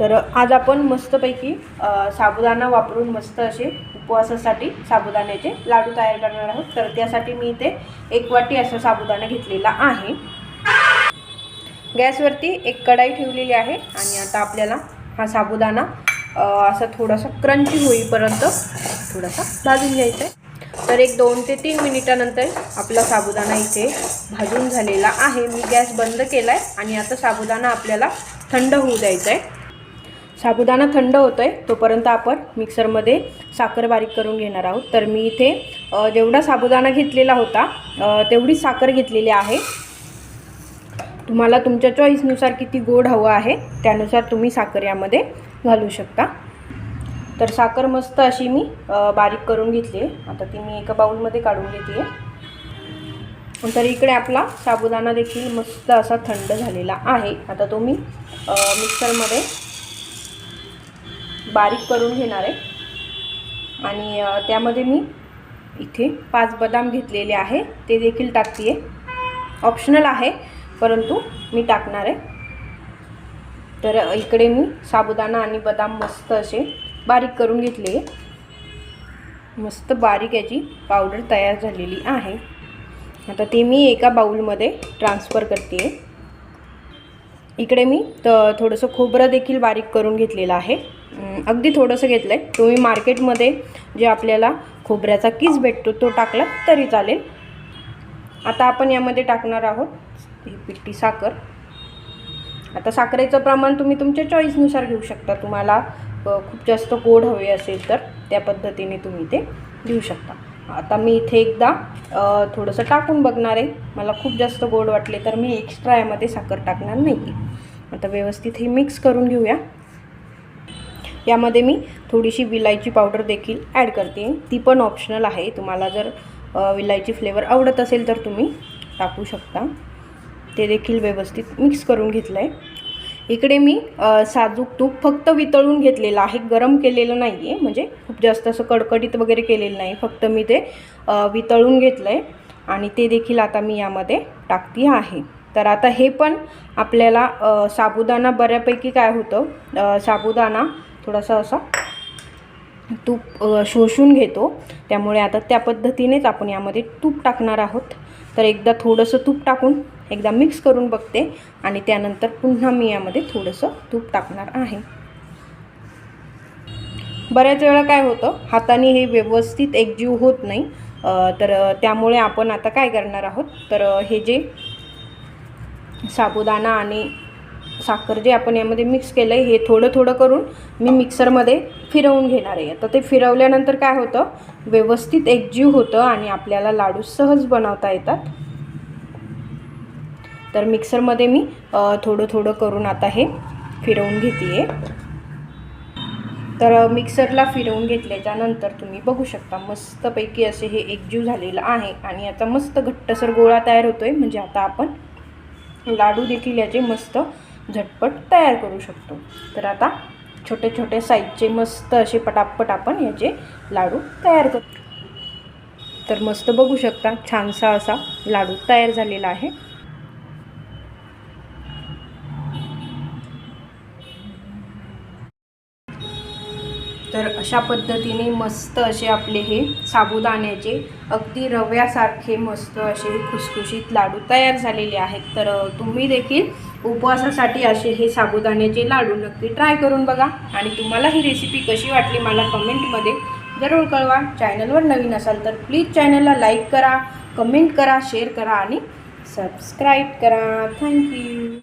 तर आज आपण मस्तपैकी साबुदाणा वापरून मस्त असे उपवासासाठी साबुदाण्याचे लाडू तयार करणार आहोत. तर त्यासाठी मी इथे एक वाटी असा साबुदाणा घेतलेला आहे. गॅसवरती एक कढाई ठेवलेली आहे आणि आता आपल्याला हा साबुदाणा असा थोडासा क्रंची होईपर्यंत थोडासा भाजून घ्यायचा आहे तर एक दोन ते तीन मिनिटानंतर आपला साबुदाणा इथे भाजून झालेला आहे. मी गॅस बंद केला आहे आणि आता साबुदाणा आपल्याला थंड होऊ द्यायचा आहे साबुदाणा थंड होतो आहे तोपर्यंत आपण मिक्सरमध्ये साखर बारीक करून घेणार आहोत. तर मी इथे जेवढा साबुदाणा घेतलेला होता तेवढी साखर घेतलेली आहे. तुम्हाला तुमच्या चॉईसनुसार किती गोड हवं आहे त्यानुसार तुम्ही साखर यामध्ये घालू शकता. तर साखर मस्त अशी मी बारीक करून घेतली आहे. आता ती मी एका बाऊलमध्ये काढून घेते आहे. तर इकडे आपला साबुदाणा देखील मस्त असा थंड झालेला आहे. आता तो मी मिक्सरमध्ये बारीक करून घेणार आहे. आणि त्यामध्ये मी इथे पाच बदाम घेतलेले आहे. ते देखील टाकते आहे ऑप्शनल आहे परंतु मी टाकणार आहे. तर इकडे मी साबुदाणा आणि बदाम मस्त असे बारीक करून घेतले मस्त बारीक याची पावडर तयार झालेली आहे. आता ते मी एका बाऊलमध्ये ट्रान्सफर करते आहे इकडे मी त थोडंसं खोबरं देखील बारीक करून घेतलेलं आहे. अगदी थोडंसं घेतलं आहे तुम्ही मार्केटमध्ये जे आपल्याला खोबऱ्याचा किस भेटतो तो टाकला तरी चालेल. आता आपण यामध्ये टाकणार आहोत ही पिठी साखर. आता साखरेचं प्रमाण तुम्ही तुमच्या चॉईसनुसार घेऊ शकता. तुम्हाला खूप जास्त गोड हवे असेल तर त्या पद्धतीने तुम्ही ते घेऊ शकता. आता मी इथे एकदा थोडंसं टाकून बघणार आहे. मला खूप जास्त गोड वाटले तर मी एक्स्ट्रा यामध्ये साखर टाकणार नाही आता व्यवस्थित हे मिक्स करून घेऊया. यामध्ये मी थोडीशी विलायची पावडर देखील ॲड करते. ती पण ऑप्शनल आहे. तुम्हाला जर विलायची फ्लेवर आवडत असेल तर तुम्ही टाकू शकता. ते देखील व्यवस्थित मिक्स करून घेतलं आहे इकडे मी साजूक तूप फक्त वितळून घेतलेलं आहे गरम केलेलं नाही आहे म्हणजे खूप जास्त असं कडकडीत वगैरे केलेलं नाही फक्त मी ते वितळून घेतलं आहे आणि ते देखील आता मी यामध्ये टाकती आहे. तर आता हे पण आपल्याला साबुदाणा बऱ्यापैकी काय होतं साबुदाणा थोडासा असा तूप शोषून घेतो. त्यामुळे आता त्या पद्धतीनेच आपण यामध्ये तूप टाकणार आहोत. तर एकदा थोडंसं तूप टाकून एकदा मिक्स करून बघते आणि त्यानंतर पुन्हा मी यामध्ये थोडंसं तूप टाकणार आहे. बऱ्याच वेळा काय होतं हाताने हे व्यवस्थित एकजीव होत नाही. तर त्यामुळे आपण आता काय करणार आहोत? तर हे जे साबुदाणा आणि साखर जे आपण यामध्ये मिक्स केलं आहे हे थोडं थोडं करून मी मिक्सरमध्ये फिरवून घेणार आहे. आता ते फिरवल्यानंतर काय होतं? व्यवस्थित एकजीव होतं आणि आपल्याला लाडू सहज बनवता येतात. तर मिक्सरमध्ये मी थोडं थोडं करून आता हे फिरवून घेते आहे तर मिक्सरला फिरवून घेतल्याच्यानंतर तुम्ही बघू शकता मस्तपैकी असे हे एकजीव झालेलं आहे आणि आता मस्त घट्टसर गोळा तयार होतो आहे म्हणजे आता आपण लाडू देखील याचे मस्त झटपट तयार करू शकतो. तर आता छोटे छोटे साईजचे मस्त असे पटापट आपण याचे लाडू तयार करू. तर मस्त बघू शकता छानसा असा लाडू तयार झालेला आहे. तर अशा पद्धतीने मस्त असे आपले हे साबुदाण्याचे अगदी रव्यासारखे मस्त असे खुसखुशीत लाडू तयार झालेले आहेत. तर तुम्ही देखील उपवासासाठी असे हे साबुदाण्याचे लाडू नक्की ट्राय करून बघा. आणि तुम्हाला ही रेसिपी कशी वाटली मला कमेंटमध्ये जरूर कळवा. चॅनलवर नवीन असाल तर प्लीज चॅनलला लाईक करा कमेंट करा शेअर करा आणि सबस्क्राईब करा. थँक्यू